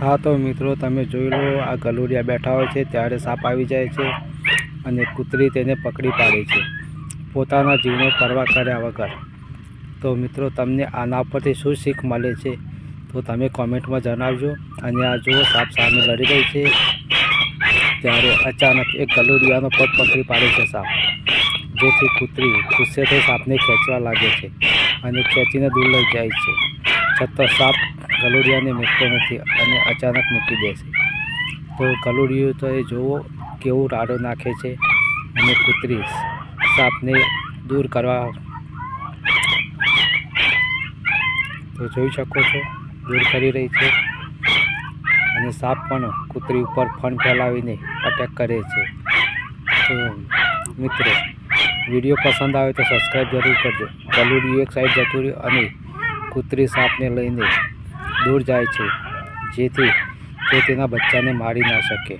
હા તો મિત્રો, તમે જોઈ લો, આ ગલુડિયા બેઠા હોય છે, ત્યારે સાપ આવી જાય છે અને કૂતરી તેને પકડી પાડે છે. પોતાના જીવનો પરવા કર્યા વગર. તો મિત્રો, તમને આના પરથી શું શીખ મળે છે, તો તમે કોમેન્ટમાં જણાવજો. અને આ જુઓ, સાપ સામે લડી રહી છે, ત્યારે અચાનક એક ગલુડિયાનો પગ પકડી પાડે છે સાપ, જેથી કૂતરી ગુસ્સે થઈ સાપને ખેંચવા લાગે છે અને ખેંચીને દૂર લઈ જાય છે. છતાં સાપ ગલુડિયાને મૂકતો નથી અને અચાનક મૂકી દે છે. તો ગલુડિયું તો એ જોવો કેવું રાડો નાખે છે અને કૂતરી સાપને દૂર કરવા તો જોઈ શકો છો, દૂર કરી રહી છે અને સાપ પણ કૂતરી ઉપર ફણ ફેલાવીને અટેક કરે છે. તો મિત્રો, વીડિયો પસંદ આવે તો સબસ્ક્રાઈબ જરૂર કરજો. ગલુડિયું એક સાઈડ જતું રહ્યું અને કૂતરી સાપને લઈને દૂર જાય છે જેથી તે તેના બચ્ચાને મારી ના શકે.